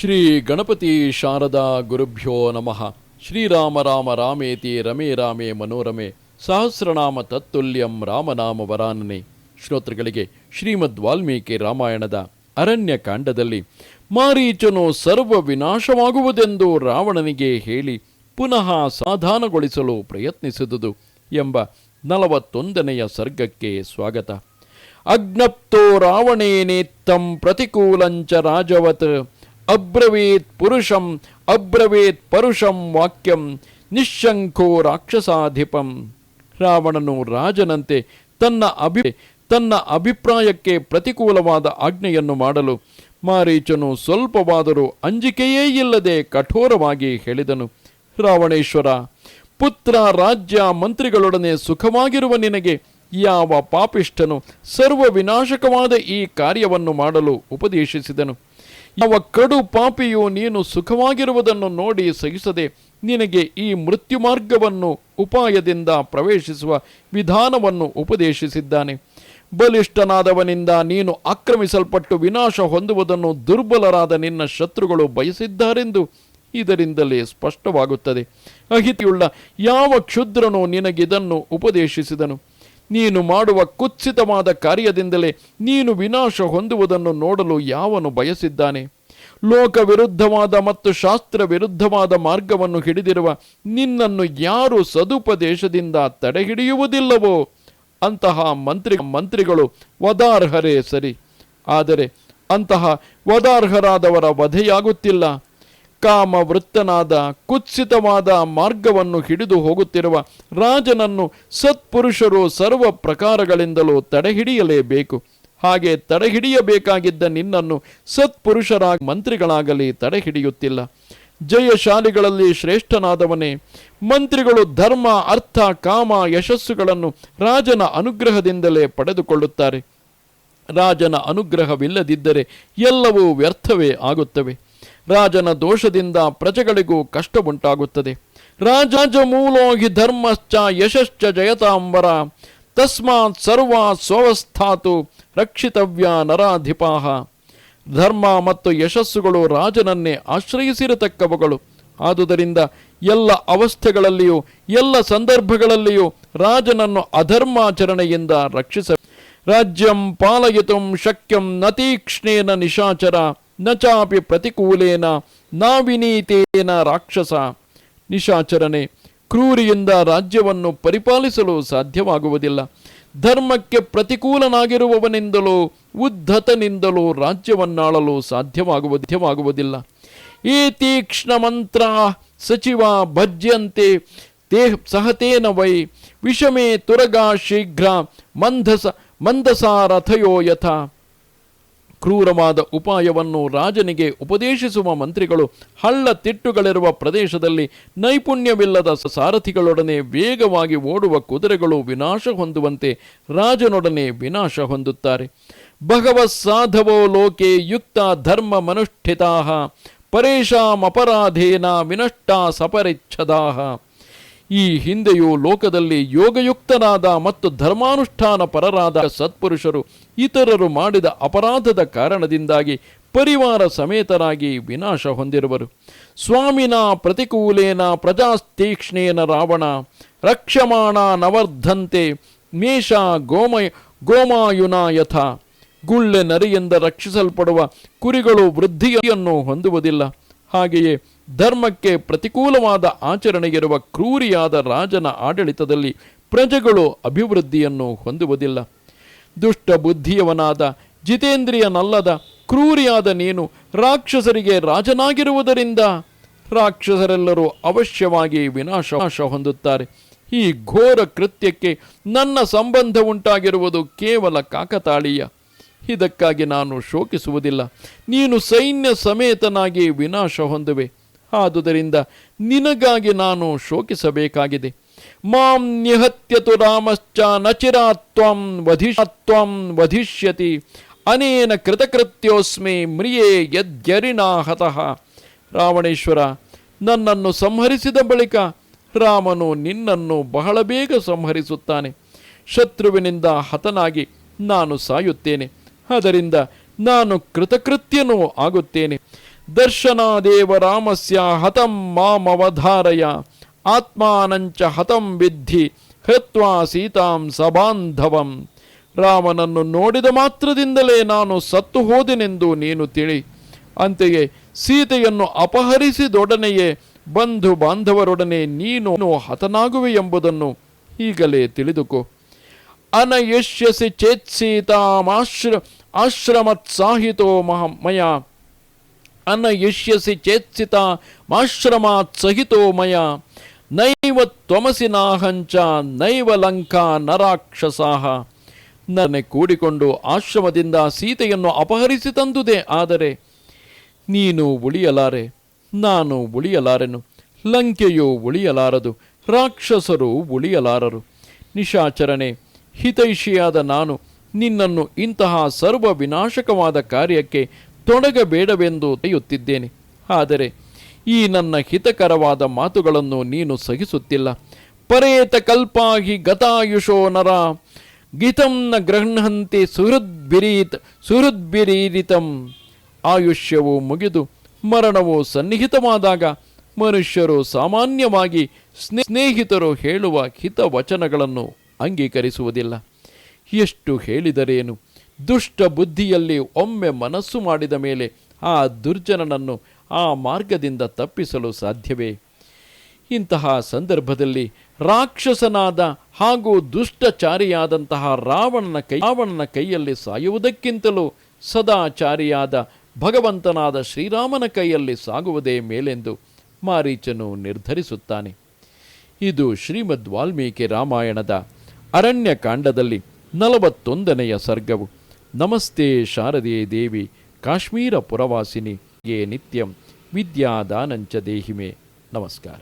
ಶ್ರೀ ಗಣಪತಿ ಶಾರದಾ ಗುರುಭ್ಯೋ ನಮಃ. ಶ್ರೀರಾಮ ರಾಮ ರಾಮೇತಿ ರಮೇ ರಾಮೇ ಮನೋರಮೆ. ಸಹಸ್ರನಾಮ ತತ್ತುಲ್ಯಂ ರಾಮನಾಮ ವರಾನನೆ. ಶ್ರೋತೃಗಳಿಗೆ ಶ್ರೀಮದ್ ವಾಲ್ಮೀಕಿ ರಾಮಾಯಣದ ಅರಣ್ಯಕಾಂಡದಲ್ಲಿ ಮಾರೀಚನು ಸರ್ವ ವಿನಾಶವಾಗುವುದೆಂದು ರಾವಣನಿಗೆ ಹೇಳಿ ಪುನಃ ಸಾಧಾನಗೊಳಿಸಲು ಪ್ರಯತ್ನಿಸಿದುದು ಎಂಬ ನಲವತ್ತೊಂದನೆಯ ಸರ್ಗಕ್ಕೆ ಸ್ವಾಗತ. ಅಜ್ಞಪ್ತೋ ರಾವಣೇನೇತ್ತಂ ಪ್ರತಿಕೂಲಂಚ ರಾಜವತ್. ಅಬ್ರವೀತ್ ಪುರುಷಂ, ಅಬ್ರವೀತ್ ಪರುಷಂ ವಾಕ್ಯಂ ನಿಶಂಕೋ ರಾಕ್ಷಸಾಧಿಪಂ. ರಾವಣನು ರಾಜನಂತೆ ತನ್ನ ಅಭಿ, ತನ್ನ ಅಭಿಪ್ರಾಯಕ್ಕೆ ಪ್ರತಿಕೂಲವಾದ ಆಜ್ಞೆಯನ್ನು ಮಾಡಲು ಮಾರೀಚನು ಸ್ವಲ್ಪವಾದರೂ ಅಂಜಿಕೆಯೇ ಇಲ್ಲದೆ ಕಠೋರವಾಗಿ ಹೇಳಿದನು. ರಾವಣೇಶ್ವರ, ಪುತ್ರ ರಾಜ್ಯ ಮಂತ್ರಿಗಳೊಡನೆ ಸುಖವಾಗಿರುವ ನಿನಗೆ ಯಾವ ಪಾಪಿಷ್ಠನು ಸರ್ವ ವಿನಾಶಕವಾದ ಈ ಕಾರ್ಯವನ್ನು ಮಾಡಲು ಉಪದೇಶಿಸಿದನು. ಯಾವ ಕಡು ಪಾಪಿಯು ನೀನು ಸುಖವಾಗಿರುವುದನ್ನು ನೋಡಿ ಸಹಿಸದೆ ನಿನಗೆ ಈ ಮೃತ್ಯು ಮಾರ್ಗವನ್ನು ಉಪಾಯದಿಂದ ಪ್ರವೇಶಿಸುವ ವಿಧಾನವನ್ನು ಉಪದೇಶಿಸಿದ್ದಾನೆ. ಬಲಿಷ್ಠನಾದವನಿಂದ ನೀನು ಆಕ್ರಮಿಸಲ್ಪಟ್ಟು ವಿನಾಶ ಹೊಂದುವುದನ್ನು ದುರ್ಬಲರಾದ ನಿನ್ನ ಶತ್ರುಗಳು ಬಯಸಿದ್ದಾರೆಂದು ಇದರಿಂದಲೇ ಸ್ಪಷ್ಟವಾಗುತ್ತದೆ. ಅಹಿತಿಯುಳ್ಳ ಯಾವ ಕ್ಷುದ್ರನು ನಿನಗಿದನ್ನು ಉಪದೇಶಿಸಿದನು? ನೀನು ಮಾಡುವ ಕುತ್ಸಿತವಾದ ಕಾರ್ಯದಿಂದಲೇ ನೀನು ವಿನಾಶ ಹೊಂದುವುದನ್ನು ನೋಡಲು ಯಾವನು ಬಯಸಿದ್ದಾನೆ? ಲೋಕ ವಿರುದ್ಧವಾದ ಮತ್ತು ಶಾಸ್ತ್ರ ವಿರುದ್ಧವಾದ ಮಾರ್ಗವನ್ನು ಹಿಡಿದಿರುವ ನಿನ್ನನ್ನು ಯಾರು ಸದುಪದೇಶದಿಂದ ತಡೆಹಿಡಿಯುವುದಿಲ್ಲವೋ? ಅಂತಹ ಮಂತ್ರಿ ಮಂತ್ರಿಗಳು ವದಾರ್ಹರೇ ಸರಿ. ಆದರೆ ಅಂತಹ ವದಾರ್ಹರಾದವರ ವಧೆಯಾಗುತ್ತಿಲ್ಲ. ಕಾಮ ವೃತ್ತನಾದ ಕುತ್ಸಿತವಾದ ಮಾರ್ಗವನ್ನು ಹಿಡಿದು ಹೋಗುತ್ತಿರುವ ರಾಜನನ್ನು ಸತ್ಪುರುಷರು ಸರ್ವ ಪ್ರಕಾರಗಳಿಂದಲೂ ತಡೆಹಿಡಿಯಲೇಬೇಕು. ಹಾಗೆ ತಡೆಹಿಡಿಯಬೇಕಾಗಿದ್ದ ನಿನ್ನನ್ನು ಸತ್ಪುರುಷರ ಮಂತ್ರಿಗಳಾಗಲಿ ತಡೆಹಿಡಿಯುತ್ತಿಲ್ಲ. ಜಯಶಾಲಿಗಳಲ್ಲಿ ಶ್ರೇಷ್ಠನಾದವನೇ, ಮಂತ್ರಿಗಳು ಧರ್ಮ, ಅರ್ಥ, ಕಾಮ, ಯಶಸ್ಸುಗಳನ್ನು ರಾಜನ ಅನುಗ್ರಹದಿಂದಲೇ ಪಡೆದುಕೊಳ್ಳುತ್ತಾರೆ. ರಾಜನ ಅನುಗ್ರಹವಿಲ್ಲದಿದ್ದರೆ ಎಲ್ಲವೂ ವ್ಯರ್ಥವೇ ಆಗುತ್ತವೆ. ರಾಜನ ದೋಷದಿಂದ ಪ್ರಜೆಗಳಿಗೂ ಕಷ್ಟ ಉಂಟಾಗುತ್ತದೆ ರಾಜಾಜ ಮೂಲೋಹಿ ಧರ್ಮಶ್ಚ ಯಶಶ್ಚ ಜಯತಾಂಬರ, ತಸ್ಮಾತ್ ಸರ್ವ ಸ್ವಸ್ಥಾತು ರಕ್ಷಿತವ್ಯ ನರಾಧಿಪಾಹ. ಧರ್ಮ ಮತ್ತು ಯಶಸ್ಸುಗಳು ರಾಜನನ್ನೇ ಆಶ್ರಯಿಸಿರತಕ್ಕವುಗಳು. ಆದುದರಿಂದ ಎಲ್ಲ ಅವಸ್ಥೆಗಳಲ್ಲಿಯೂ, ಎಲ್ಲ ಸಂದರ್ಭಗಳಲ್ಲಿಯೂ ರಾಜನನ್ನು ಅಧರ್ಮಾಚರಣೆಯಿಂದ ರಕ್ಷಿಸ ರಾಜ್ಯಂ ಪಾಲಯಿತು ಶಕ್ಯಂ ನತೀಕ್ಷ್ಣೇನ ನಿಶಾಚರ. ನ ಪ್ರತಿಕೂಲೇನ ನಾವಿನೀತೇನ ರಾಕ್ಷಸ. ನಿಶಾಚರಣೆ. ಕ್ರೂರಿಯಿಂದ ರಾಜ್ಯವನ್ನು ಪರಿಪಾಲಿಸಲು ಸಾಧ್ಯವಾಗುವುದಿಲ್ಲ. ಧರ್ಮಕ್ಕೆ ಪ್ರತಿಕೂಲನಾಗಿರುವವನಿಂದಲೂ ಉದ್ಧತನಿಂದಲೂ ರಾಜ್ಯವನ್ನಾಳಲು ಸಾಧ್ಯವಾಗುವುದಿಲ್ಲ ಈ ತೀಕ್ಷ್ಣ ಮಂತ್ರ ಸಚಿವ ಭಜ್ಯಂತೆ ತೇ ಸಹತೇನ ವೈ ವಿಷಮೇ ತುರಗಾ ಶೀಘ್ರ ಮಂದಸ ಮಂದಸಾರಥಯೋ ಯಥ. ಕ್ರೂರವಾದ ಉಪಾಯವನ್ನು ರಾಜನಿಗೆ ಉಪದೇಶಿಸುವ ಮಂತ್ರಿಗಳು ಹಳ್ಳ ತಿಟ್ಟುಗಳಿರುವ ಪ್ರದೇಶದಲ್ಲಿ ನೈಪುಣ್ಯವಿಲ್ಲದ ಸಾರಥಿಗಳೊಡನೆ ವೇಗವಾಗಿ ಓಡುವ ಕುದುರೆಗಳು ವಿನಾಶ ಹೊಂದುವಂತೆ ರಾಜನೊಡನೆ ವಿನಾಶ ಹೊಂದುತ್ತಾರೆ. ಭಗವತ್ ಸಾಧವೋ ಲೋಕೆ ಯುಕ್ತ ಧರ್ಮ ಮನುಷ್ಠಿತಾ ಪರೇಶಾಮಪರಾಧೇನ ವಿನಷ್ಟಾ ಸಪರಿಚ್ಛದಾಹ ಈ ಹಿಂದೆಯೂ ಲೋಕದಲ್ಲಿ ಯೋಗಯುಕ್ತನಾದ ಮತ್ತು ಧರ್ಮಾನುಷ್ಠಾನ ಪರರಾದ ಸತ್ಪುರುಷರು ಇತರರು ಮಾಡಿದ ಅಪರಾಧದ ಕಾರಣದಿಂದಾಗಿ ಪರಿವಾರ ಸಮೇತರಾಗಿ ವಿನಾಶ ಹೊಂದಿರುವರು. ಸ್ವಾಮಿನ ಪ್ರತಿಕೂಲೇನ ಪ್ರಜಾಸ್ತೀಕ್ಷ್ಣೇನ ರಾವಣ, ರಕ್ಷಮಾಣ ನವರ್ಧಂತೆ, ಮೇಷ ಗೋಮಯ, ಗೋಮಾಯುನ ಯಥ, ಗುಳ್ಳೆ ನರಿಯಿಂದ ರಕ್ಷಿಸಲ್ಪಡುವ ಕುರಿಗಳು ವೃದ್ಧಿಯನ್ನು ಹೊಂದುವುದಿಲ್ಲ. ಹಾಗೆಯೇ ಧರ್ಮಕ್ಕೆ ಪ್ರತಿಕೂಲವಾದ ಆಚರಣೆಗಿರುವ ಕ್ರೂರಿಯಾದ ರಾಜನ ಆಡಳಿತದಲ್ಲಿ ಪ್ರಜೆಗಳು ಅಭಿವೃದ್ಧಿಯನ್ನು ಹೊಂದುವುದಿಲ್ಲ. ದುಷ್ಟ ಬುದ್ಧಿಯವನಾದ ಜಿತೇಂದ್ರಿಯನಲ್ಲದ ಕ್ರೂರಿಯಾದ ನೀನು ರಾಕ್ಷಸರಿಗೆ ರಾಜನಾಗಿರುವುದರಿಂದ ರಾಕ್ಷಸರೆಲ್ಲರೂ ಅವಶ್ಯವಾಗಿ ವಿನಾಶ ವಿನಾಶ ಹೊಂದುತ್ತಾರೆ. ಈ ಘೋರ ಕೃತ್ಯಕ್ಕೆ ನನ್ನ ಸಂಬಂಧ ಉಂಟಾಗಿರುವುದು ಕೇವಲ ಕಾಕತಾಳೀಯ. ಇದಕ್ಕಾಗಿ ನಾನು ಶೋಕಿಸುವುದಿಲ್ಲ. ನೀನು ಸೈನ್ಯ ಸಮೇತನಾಗಿ ವಿನಾಶ ಹೊಂದುವೆ. ಆದುದರಿಂದ ನಿನಗಾಗಿ ನಾನು ಶೋಕಿಸಬೇಕಾಗಿದೆ. ಮಾಂ ನಿಹತ್ಯತು ರಾಮಶ್ಚ ನಚಿರಾತ್ವಂ ವಧಿಷತ್ವಂ ವಧಿಷ್ಯತಿ. ಅನೇನ ಕೃತಕೃತ್ಯೋಸ್ಮಿ ಮ್ರಿಯೇ ಯದ್ಯರಿನಾಹತಃ. ರಾವಣೇಶ್ವರ, ನನ್ನನ್ನು ಸಂಹರಿಸಿದ ಬಳಿಕ ರಾಮನು ನಿನ್ನನ್ನು ಬಹಳ ಬೇಗ ಸಂಹರಿಸುತ್ತಾನೆ. ಶತ್ರುವಿನಿಂದ ಹತನಾಗಿ ನಾನು ಸಾಯುತ್ತೇನೆ. ಅದರಿಂದ ನಾನು ಕೃತಕೃತ್ಯನೂ ಆಗುತ್ತೇನೆ. ದರ್ಶನಾದೇವ ರಾಮಸ್ಯ ಹತಂ ಮಾಮವಧಾರಯ ಆತ್ಮಾನಂಚ ಹತಂ ವಿದ್ಧಿ. ಹೃತ್ವಾ ಸೀತಾಂ ಸಬಾಂಧವಂ. ರಾಮನನ್ನು ನೋಡಿದ ಮಾತ್ರದಿಂದಲೇ ನಾನು ಸತ್ತು ಹೋದೆನೆಂದು ನೀನು ತಿಳಿ. ಅಂತೆಯೇ ಸೀತೆಯನ್ನು ಅಪಹರಿಸಿದೊಡನೆಯೇ ಬಂಧು ಬಾಂಧವರೊಡನೆ ನೀನು ಹತನಾಗುವೆ ಎಂಬುದನ್ನು ಈಗಲೇ ತಿಳಿದುಕೋ. ಅನಯಶ್ಯಸಿ ಚೇತ್ಸೀತಾಮಾಶ್ರ ಆಶ್ರಮತ್ ಸಾಹಿತೋ ಮಹ ಮಯ ಅನಯಶ್ಯಸಿ ಚೇತ್ಸಿತ ಮಾಶ್ರಮಾತ್ ಸಹಿತೋ ಮಯ. ನೈವ ತ್ವಮಸಿ ನಾಹಂಚ, ನೈವ ಲಂಕಾ ನರಾಕ್ಷಸಾಹ. ನನ್ನ ಕೂಡಿಕೊಂಡು ಆಶ್ರಮದಿಂದ ಸೀತೆಯನ್ನು ಅಪಹರಿಸಿ ತಂದುದೇ ಆದರೆ, ನೀನು ಉಳಿಯಲಾರೆ, ನಾನು ಉಳಿಯಲಾರೆನು, ಲಂಕೆಯು ಉಳಿಯಲಾರದು, ರಾಕ್ಷಸರು ಉಳಿಯಲಾರರು. ನಿಶಾಚರಣೆ, ಹಿತೈಷಿಯಾದ ನಾನು ನಿನ್ನನ್ನು ಇಂತಹ ಸರ್ವ ವಿನಾಶಕವಾದ ಕಾರ್ಯಕ್ಕೆ ತೊಡಗಬೇಡವೆಂದು ತೆಯುತ್ತಿದ್ದೇನೆ ಆದರೆ ಈ ನನ್ನ ಹಿತಕರವಾದ ಮಾತುಗಳನ್ನು ನೀನು ಸಹಿಸುತ್ತಿಲ್ಲ. ಪರೇತ ಕಲ್ಪಾಹಿ ಗತಾಯುಷೋ ನರ ಗೀತಂನ ಗೃಹಂತಿ ಸುಹೃದ್ಬಿರೀತ್ ಸುಹೃದ್ಬಿರೀರಿತಂ ಆಯುಷ್ಯವು ಮುಗಿದು ಮರಣವು ಸನ್ನಿಹಿತವಾದಾಗ ಮನುಷ್ಯರು ಸಾಮಾನ್ಯವಾಗಿ ಸ್ನೇ- ಸ್ನೇಹಿತರು ಹೇಳುವ ಹಿತವಚನಗಳನ್ನು ಅಂಗೀಕರಿಸುವುದಿಲ್ಲ. ಎಷ್ಟು ಹೇಳಿದರೇನು? ದುಷ್ಟ ಬುದ್ಧಿಯಲ್ಲಿ ಒಮ್ಮೆ ಮನಸ್ಸು ಮಾಡಿದ ಮೇಲೆ ಆ ದುರ್ಜನನನ್ನು ಆ ಮಾರ್ಗದಿಂದ ತಪ್ಪಿಸಲು ಸಾಧ್ಯವೇ? ಇಂತಹ ಸಂದರ್ಭದಲ್ಲಿ ರಾಕ್ಷಸನಾದ ಹಾಗೂ ದುಷ್ಟಚಾರಿಯಾದಂತಹ ರಾವಣನ ಕೈ, ರಾವಣನ ಕೈಯಲ್ಲಿ ಸಾಯುವುದಕ್ಕಿಂತಲೂ ಸದಾಚಾರಿಯಾದ ಭಗವಂತನಾದ ಶ್ರೀರಾಮನ ಕೈಯಲ್ಲಿ ಸಾಗುವುದೇ ಮೇಲೆಂದು ಮಾರೀಚನು ನಿರ್ಧರಿಸುತ್ತಾನೆ. ಇದು ಶ್ರೀಮದ್ ವಾಲ್ಮೀಕಿ ರಾಮಾಯಣದ ಅರಣ್ಯಕಾಂಡದಲ್ಲಿ ನಲವತ್ತೊಂದನೆಯ ಸರ್ಗವು. ನಮಸ್ತೆ ಶಾರದೆ ದೇವಿ ಕಾಶ್ಮೀರ ಪುರವಾಸಿನಿ ಗೇ ನಿತ್ಯಂ ವಿದ್ಯಾದಾನಂಚ ದೇಹಿಮೆ. ನಮಸ್ಕಾರ.